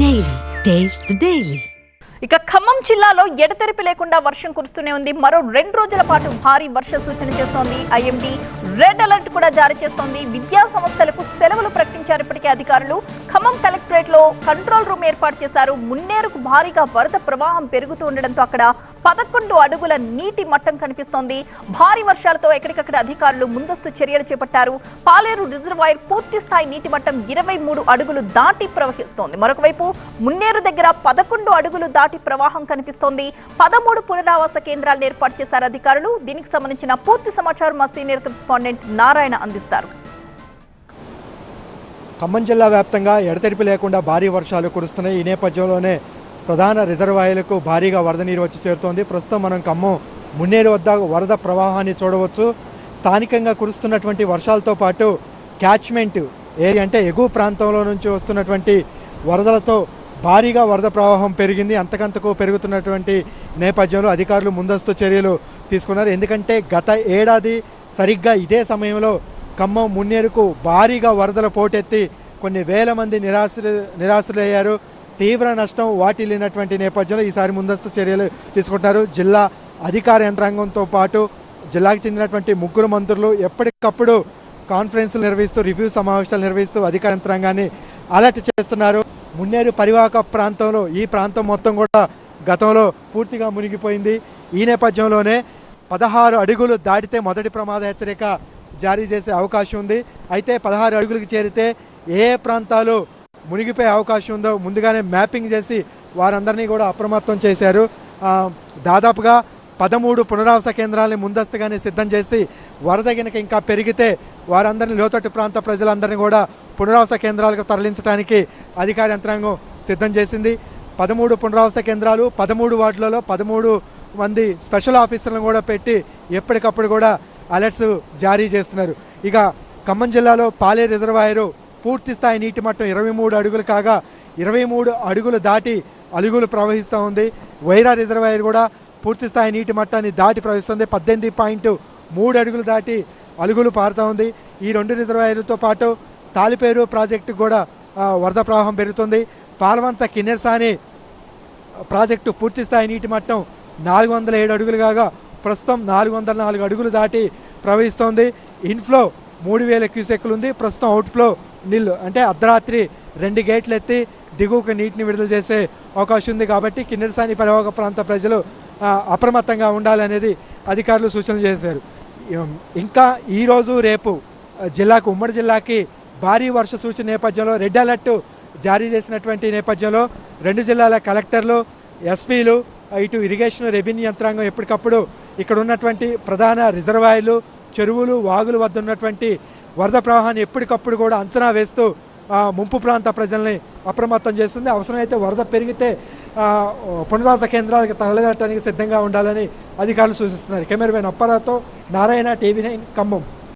Daily taste the ఇక ఖమ్మం జిల్లాలో ఎడతెరిపి లేకుండా వర్షం కురుస్తూనే ఉంది. మరో రెండు రోజుల పాటు భారీ వర్ష సూచన చేస్తోంది. ఐఎండి రెడ్ అలర్ట్ కూడా జారీ చేస్తోంది. విద్యా సంస్థలకు సెలవులు ప్రకటించారు. ఇప్పటికే అధికారులు ఖమ్మం కలెక్టరేట్లో కంట్రోల్ రూమ్ ఏర్పాటు చేశారు. మున్నేరుకు భారీగా వరద ప్రవాహం పెరుగుతూ ఉండడంతో అక్కడ పదకొండు అడుగుల నీటి మట్టం కనిపిస్తోంది. భారీ వర్షాలతో ఎక్కడికక్కడ అధికారులు ముందస్తు చర్యలు చేపట్టారు. పాలేరు రిజర్వాయర్ పూర్తి స్థాయి నీటి మట్టం ఇరవై మూడు అడుగులు దాటి ప్రవహిస్తోంది. మరొక వైపు మున్నేరు దగ్గర పదకొండు అడుగులు దాటి ప్రవాహం కనిపిస్తోంది. పదమూడు పునరావాస కేంద్రాలను ఏర్పాటు చేశారు అధికారులు. దీనికి సంబంధించిన పూర్తి సమాచారం మా సీనియర్ కరెస్పాండెంట్ నారాయణ అందిస్తారు. ఖమ్మం జిల్లా వ్యాప్తంగా ఎడతెరిపి లేకుండా భారీ వర్షాలు కురుస్తున్నాయి. ఈ నేపథ్యంలోనే ప్రధాన రిజర్వాయర్లకు భారీగా వరద నీరు వచ్చి చేరుతోంది. ప్రస్తుతం మనం ఖమ్మం మున్నేరు వద్ద వరద ప్రవాహాన్ని చూడవచ్చు. స్థానికంగా కురుస్తున్నటువంటి వర్షాలతో పాటు క్యాచ్మెంట్ ఏరియా అంటే ఎగువ ప్రాంతంలో నుంచి వస్తున్నటువంటి వరదలతో భారీగా వరద ప్రవాహం పెరిగింది. అంతకంతకు పెరుగుతున్నటువంటి నేపథ్యంలో అధికారులు ముందస్తు చర్యలు తీసుకున్నారు. ఎందుకంటే గత ఏడాది సరిగ్గా ఇదే సమయంలో ఖమ్మం మున్నేరుకు భారీగా వరదల పోటెత్తి కొన్ని వేల మంది నిరాశ్రు నిరాశలయ్యారు తీవ్ర నష్టం వాటిల్లినటువంటి నేపథ్యంలో ఈసారి ముందస్తు చర్యలు తీసుకుంటున్నారు. జిల్లా అధికార యంత్రాంగంతో పాటు జిల్లాకు చెందినటువంటి ముగ్గురు మంత్రులు ఎప్పటికప్పుడు కాన్ఫరెన్స్లు నిర్వహిస్తూ రివ్యూ సమావేశాలు నిర్వహిస్తూ అధికార యంత్రాంగాన్ని అలర్ట్ చేస్తున్నారు. మున్నేరు పరివాహక ప్రాంతంలో ఈ ప్రాంతం మొత్తం కూడా గతంలో పూర్తిగా మునిగిపోయింది. ఈ నేపథ్యంలోనే పదహారు అడుగులు దాటితే మొదటి ప్రమాద హెచ్చరిక జారీ చేసే అవకాశం ఉంది. అయితే పదహారు అడుగులకు చేరితే ఏ ప్రాంతాలు మునిగిపోయే అవకాశం ఉందో ముందుగానే మ్యాపింగ్ చేసి వారందరినీ కూడా అప్రమత్తం చేశారు. దాదాపుగా పదమూడు పునరావాస కేంద్రాలని ముందస్తుగానే సిద్ధం చేసి వరద గనుక ఇంకా పెరిగితే వారందరినీ లోతట్టు ప్రాంత ప్రజలందరినీ కూడా పునరావాస కేంద్రాలకు తరలించడానికి అధికార యంత్రాంగం సిద్ధం చేసింది. పదమూడు పునరావాస కేంద్రాలు పదమూడు వార్డులలో పదమూడు మంది స్పెషల్ ఆఫీసర్లను కూడా పెట్టి ఎప్పటికప్పుడు కూడా అలర్ట్స్ జారీ చేస్తున్నారు. ఇక ఖమ్మం జిల్లాలో పాలే రిజర్వాయరు పూర్తి స్థాయి నీటి మట్టం ఇరవై మూడు అడుగులు కాగా ఇరవై మూడు అడుగులు దాటి అలుగులు ప్రవహిస్తూ ఉంది. వైరా రిజర్వాయర్ కూడా పూర్తి స్థాయి నీటి మట్టాన్ని దాటి ప్రవహిస్తుంది. పద్దెనిమిది పాయింట్ మూడు అడుగులు దాటి అలుగులు పారుతూ ఉంది. ఈ రెండు రిజర్వాయర్లతో పాటు తాలిపేరు ప్రాజెక్టు కూడా వరద ప్రవాహం పెరుగుతుంది. పాల్వంచ కిన్నెర్సాని ప్రాజెక్టు పూర్తి స్థాయి నీటి మట్టం నాలుగు వందల ఏడు అడుగులు కాగా ప్రస్తుతం నాలుగు వందల నాలుగు అడుగులు దాటి ప్రవహిస్తోంది. ఇన్ఫ్లో మూడు వేల క్యూసెక్లు ఉంది. ప్రస్తుతం అవుట్ఫ్లో నీళ్ళు అంటే అర్ధరాత్రి రెండు గేట్లు ఎత్తి దిగువకు నీటిని విడుదల చేసే అవకాశం ఉంది కాబట్టి కిన్నెరసాని పరివాహక ప్రాంత ప్రజలు అప్రమత్తంగా ఉండాలనేది అధికారులు సూచనలు చేశారు. ఇంకా ఈరోజు రేపు జిల్లాకు ఉమ్మడి జిల్లాకి భారీ వర్ష సూచన నేపథ్యంలో రెడ్ అలర్ట్ జారీ చేసినటువంటి నేపథ్యంలో రెండు జిల్లాల కలెక్టర్లు ఎస్పీలు ఇటు ఇరిగేషన్ రెవెన్యూ యంత్రాంగం ఎప్పటికప్పుడు ఇక్కడ ఉన్నటువంటి ప్రధాన రిజర్వాయర్లు చెరువులు వాగుల వద్ద ఉన్నటువంటి వరద ప్రవాహాన్ని ఎప్పటికప్పుడు కూడా అంచనా వేస్తూ ముంపు ప్రాంత ప్రజల్ని అప్రమత్తం చేస్తుంది. అవసరమైతే వరద పెరిగితే పునరాస కేంద్రాలకు తరలిదట్టడానికి సిద్ధంగా ఉండాలని అధికారులు సూచిస్తున్నారు. కెమెరామెన్ అప్పారాతో నారాయణ టీవీ నైన్ ఖమ్మం.